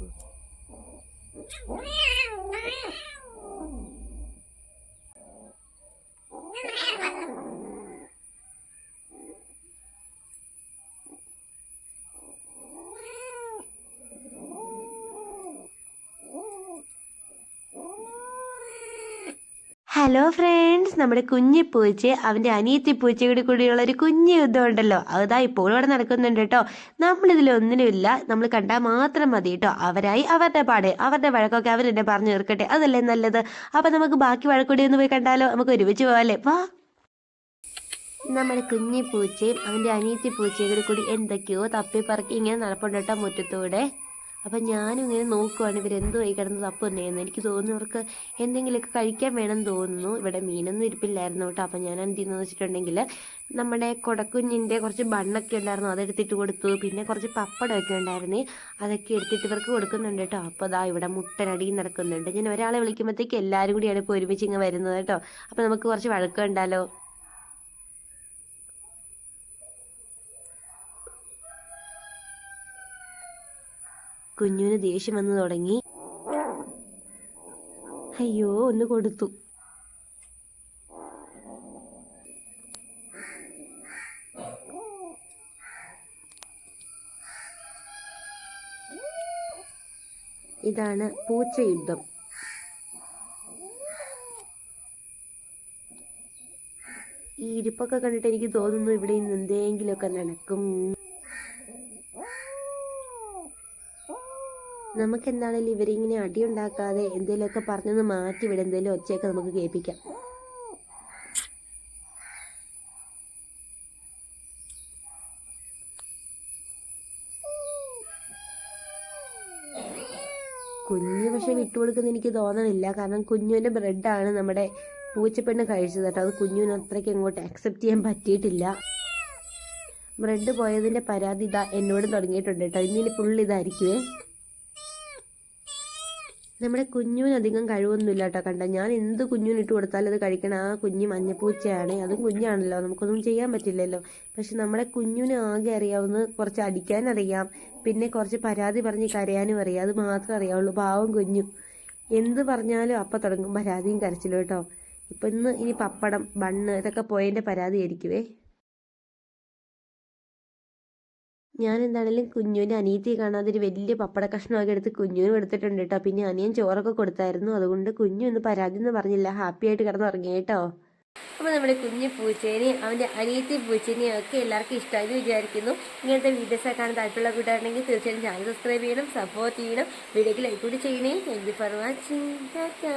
Meow, meow, meow. Hello friends നമ്മുടെ കുഞ്ഞി പൂച്ച അവന്റെ അനിയത്തി പൂച്ചയുടെ കൂടെയുള്ള ഒരു കുഞ്ഞു യുദ്ധം ഉണ്ടല്ലോ അതാ ഇപ്പോൾ ഇവിടെ നടക്കുന്നുണ്ട് കേട്ടോ. നമ്മളിതിലൊന്നിനുമില്ല നമ്മൾ കണ്ടാൽ മാത്രം മതി കേട്ടോ. അവരായി അവരുടെ പാടെ അവരുടെ വഴക്കൊക്കെ അവരെന്നെ പറഞ്ഞു തീർക്കട്ടെ. അതല്ലേ നല്ലത്. അപ്പം നമുക്ക് ബാക്കി വഴക്കൂടി ഒന്ന് പോയി കണ്ടാലോ? നമുക്ക് ഒരുമിച്ച് പോവാല്ലേ? വാ. നമ്മുടെ കുഞ്ഞി പൂച്ചയും അവന്റെ അനിയത്തി പൂച്ചയും കൂടി എന്തൊക്കെയോ തപ്പി പറക്കി ഇങ്ങനെ നടപ്പുണ്ട് കേട്ടോ മുറ്റത്തൂടെ. അപ്പം ഞാനും ഇങ്ങനെ നോക്കുവാണ് ഇവരെന്തോ ഈ കിടന്ന് തപ്പുന്നതെന്ന് എനിക്ക് തോന്നുന്നു ഇവർക്ക് എന്തെങ്കിലുമൊക്കെ കഴിക്കാൻ വേണം തോന്നുന്നു. ഇവിടെ മീനൊന്നും ഇരിപ്പില്ലായിരുന്നു കേട്ടോ. അപ്പം ഞാൻ എന്ത് ചെയ്യുന്നത് വെച്ചിട്ടുണ്ടെങ്കിൽ നമ്മുടെ കൊടക്കുഞ്ഞിന്റെ കുറച്ച് ബണ്ണൊക്കെ ഉണ്ടായിരുന്നു. അതെടുത്തിട്ട് കൊടുത്തു. പിന്നെ കുറച്ച് പപ്പടമൊക്കെ ഉണ്ടായിരുന്നു. അതൊക്കെ എടുത്തിട്ട് ഇവർക്ക് കൊടുക്കുന്നുണ്ട് കേട്ടോ. അപ്പോൾ അതാ ഇവിടെ മുട്ടനടി നടക്കുന്നുണ്ട്. ഞാൻ ഒരാളെ വിളിക്കുമ്പോഴത്തേക്ക് എല്ലാവരും കൂടിയാണ് ഇപ്പോൾ ഒരുമിച്ച് ഇങ്ങനെ വരുന്നത് കേട്ടോ. അപ്പോൾ നമുക്ക് കുറച്ച് വഴക്കുണ്ടാലോ? കുഞ്ഞുവിന് ദേഷ്യം വന്നു തുടങ്ങി. അയ്യോ ഒന്ന് കൊടുത്തു. ഇതാണ് പൂച്ച യുദ്ധം ഈ ഇരിപ്പൊക്കെ കണ്ടിട്ട് എനിക്ക് തോന്നുന്നു ഇവിടെ ഇന്ന് എന്തെങ്കിലുമൊക്കെ നടക്കും. നമുക്ക് എന്താണെങ്കിലും ഇവരിങ്ങനെ അടിയുണ്ടാക്കാതെ എന്തെങ്കിലുമൊക്കെ പറഞ്ഞൊന്ന് മാറ്റി വിടും എന്തെങ്കിലും ഒച്ചയൊക്കെ നമുക്ക് കേൾപ്പിക്കാം. കുഞ്ഞ് പക്ഷെ വിട്ടുകൊടുക്കുന്ന എനിക്ക് തോന്നണില്ല. കാരണം കുഞ്ഞുവിന്റെ ബ്രെഡാണ് നമ്മുടെ പൂച്ചപ്പെണ്ണ് കഴിച്ചത് കേട്ടോ. അത് കുഞ്ഞുവിന് അത്രയ്ക്ക് അങ്ങോട്ട് അക്സെപ്റ്റ് ചെയ്യാൻ പറ്റിയിട്ടില്ല. ബ്രെഡ് പോയതിന്റെ പരാതി ഇതാ എന്നോട് തുടങ്ങിയിട്ടുണ്ട് കേട്ടോ. ഫുൾ ഇതായിരിക്കുവേ. നമ്മുടെ കുഞ്ഞുവിന് അധികം കഴിവൊന്നുമില്ല കേട്ടോ കണ്ട? ഞാൻ എന്ത് കുഞ്ഞുവിന് ഇട്ട് കൊടുത്താലും അത് കഴിക്കണം ആ കുഞ്ഞ് മഞ്ഞപ്പൂച്ചയാണ്. അതും കുഞ്ഞാണല്ലോ. നമുക്കൊന്നും ചെയ്യാൻ പറ്റില്ലല്ലോ. പക്ഷെ നമ്മുടെ കുഞ്ഞിന് ആകെ അറിയാവുന്ന കുറച്ച് അടിക്കാൻ അറിയാം. പിന്നെ കുറച്ച് പരാതി പറഞ്ഞ് കരയാനും അറിയാം. അത് മാത്രമേ അറിയാവുള്ളൂ. പാവം കുഞ്ഞു. എന്ത് പറഞ്ഞാലും അപ്പം തുടങ്ങും. പരാതിയും കരച്ചിലും കേട്ടോ. ഇപ്പം ഇന്ന് ഇനി പപ്പടം ബണ്ണ് ഇതൊക്കെ പോയതിന്റെ പരാതി ഞാൻ എന്താണെങ്കിലും കുഞ്ഞുവിന്റെ അനിയത്തി ഒരു വലിയ പപ്പട കഷ്ണമൊക്കെ എടുത്ത് കുഞ്ഞുവിന് കൊടുത്തിട്ടുണ്ട് കേട്ടോ. പിന്നെ അനിയൻ ചോറൊക്കെ കൊടുത്തായിരുന്നു. അതുകൊണ്ട് കുഞ്ഞു ഒന്ന് പരാതി എന്ന് പറഞ്ഞില്ല. ഹാപ്പി ആയിട്ട് കിടന്നുറങ്ങി കേട്ടോ. അപ്പോൾ നമ്മുടെ കുഞ്ഞു പൂച്ചേനെ അവന്റെ അനിയത്തി പൂച്ചേനെയും ഒക്കെ എല്ലാവർക്കും ഇഷ്ടമായി വിചാരിക്കുന്നു. ഇങ്ങനത്തെ വീഡിയോസ് കാണാൻ താല്പര്യമുള്ള കൂട്ടാണെങ്കിൽ തീർച്ചയായും ചാനൽ സബ്സ്ക്രൈബ് ചെയ്യണം സപ്പോർട്ട് ചെയ്യണം. വീഡിയോക്ക് ലൈക്ക് കൂടി ചെയ്യണേ. Thank you for watching Tata